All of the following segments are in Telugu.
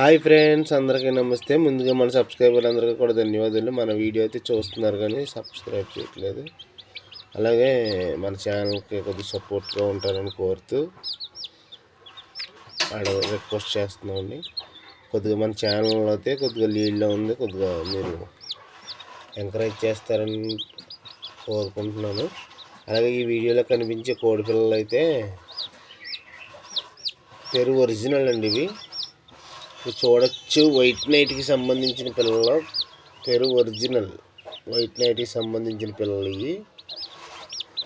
హాయ్ ఫ్రెండ్స్ అందరికీ నమస్తే. ముందుగా మన సబ్స్క్రైబర్ అందరికీ కూడా ధన్యవాదాలు. మన వీడియో అయితే చూస్తున్నారు కానీ సబ్స్క్రైబ్ చేయట్లేదు. అలాగే మన ఛానల్కి కొద్దిగా సపోర్ట్గా ఉంటారని కోరుతూ ఆడ రిక్వెస్ట్ చేస్తున్నామండి. కొద్దిగా మన ఛానల్ అయితే కొద్దిగా లీడ్లో ఉంది. కొద్దిగా మీరు ఎంకరేజ్ చేస్తారని కోరుకుంటున్నాను. అలాగే ఈ వీడియోలో కనిపించే కోడి పిల్లలు అయితే పెరుగు ఒరిజినల్ అండి ఇవి. ఇప్పుడు చూడొచ్చు. వైట్ నైట్కి సంబంధించిన పిల్లలు. పేరు ఒరిజినల్ వైట్ నైట్కి సంబంధించిన పిల్లలు ఇవి.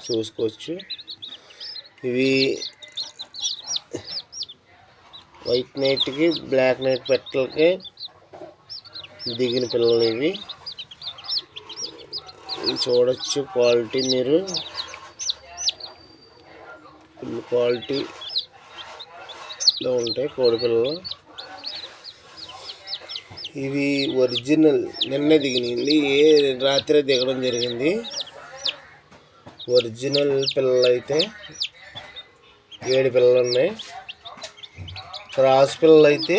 చూసుకోవచ్చు. ఇవి వైట్ నైట్కి బ్లాక్ నైట్ పెట్టలకి దిగిన పిల్లలు ఇవి. ఇవి చూడొచ్చు క్వాలిటీ మీరు. ఫుల్ క్వాలిటీలో ఉంటాయి కోడి పిల్లలు. ఇవి ఒరిజినల్. నిన్న దిగినాయండి ఏ రాత్రే దిగడం జరిగింది. ఒరిజినల్ పిల్లలు అయితే ఏడు పిల్లలు ఉన్నాయి క్రాస్ పిల్లలు అయితే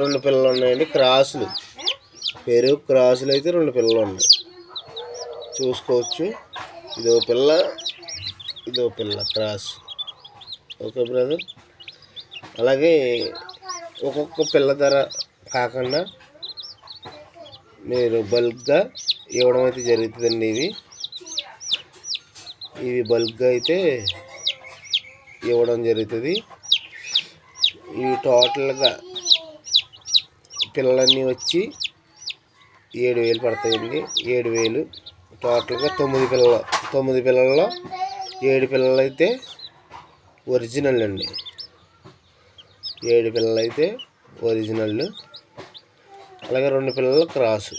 రెండు పిల్లలు ఉన్నాయండి క్రాసులు. పెరుగు క్రాసులు అయితే రెండు పిల్లలు ఉన్నాయి చూసుకోవచ్చు. ఇదో పిల్ల ఇదో పిల్ల క్రాస్. Okay brother. అలాగే ఒక్కొక్క పిల్ల ధర కాకుండా మీరు బల్క్గా ఇవ్వడం అయితే జరుగుతుందండి ఇవి ఇవి బల్క్గా అయితే ఇవ్వడం జరుగుతుంది. ఇవి టోటల్గా పిల్లలన్నీ వచ్చి ఏడు వేలు పడతాయండి. ఏడు వేలు టోటల్గా తొమ్మిది పిల్లలు తొమ్మిది పిల్లల్లో ఏడు పిల్లలు అయితే ఒరిజినల్ అండి. ఏడు పిల్లలు అయితే ఒరిజినల్. అలాగే రెండు పిల్లలు క్రాసు.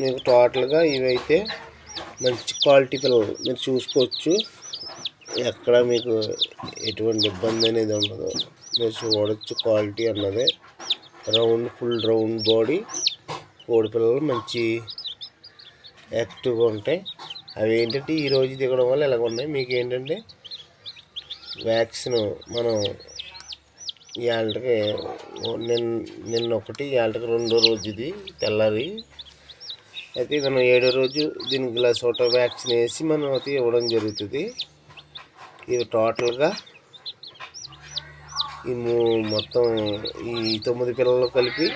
మీకు టోటల్గా ఇవైతే మంచి క్వాలిటీ పిల్లలు. మీరు చూసుకోవచ్చు. ఎక్కడ మీకు ఎటువంటి ఇబ్బంది అనేది ఉండదు. మీరు చూడొచ్చు క్వాలిటీ అన్నది. Round full round body. కోడి పిల్లలు మంచి యాక్టివ్గా ఉంటాయి. అవి ఏంటంటే ఈరోజు దిగడం వల్ల ఇలాగ ఉన్నాయి మీకు ఏంటంటే వ్యాక్సిన్ మనం ఇవాళకి నిన్న నిన్న ఒకటి ఇవాళకి రెండో రోజు ఇది తెల్లారి. అయితే మనం ఏడో రోజు దీనికి గ్లాస్ ఒకటో వ్యాక్సిన్ వేసి మనం అయితే ఇవ్వడం జరుగుతుంది. ఇది టోటల్గా ఈ మొత్తం ఈ తొమ్మిది పిల్లలు కలిపి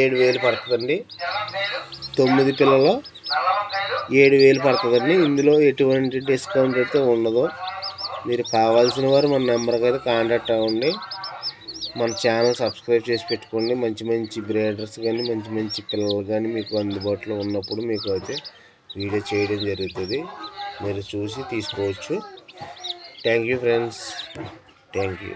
ఏడు వేలు పడుతుందండి. తొమ్మిది పిల్లలు ఏడు వేలు పడుతుందండి. ఇందులో ఎటువంటి డిస్కౌంట్ అయితే ఉండదు. మీరు కావాల్సిన వారు మన నెంబర్కి అయితే కాంటాక్ట్ అవ్వండి. మన ఛానల్ సబ్స్క్రైబ్ చేసి పెట్టుకోండి. మంచి మంచి బ్రేడర్స్ కానీ మంచి మంచి పిల్లలు కానీ మీకు అందుబాటులో ఉన్నప్పుడు మీకు అయితే వీడియో చేయడం జరుగుతుంది. మీరు చూసి తీసుకోవచ్చు. Thank you friends thank you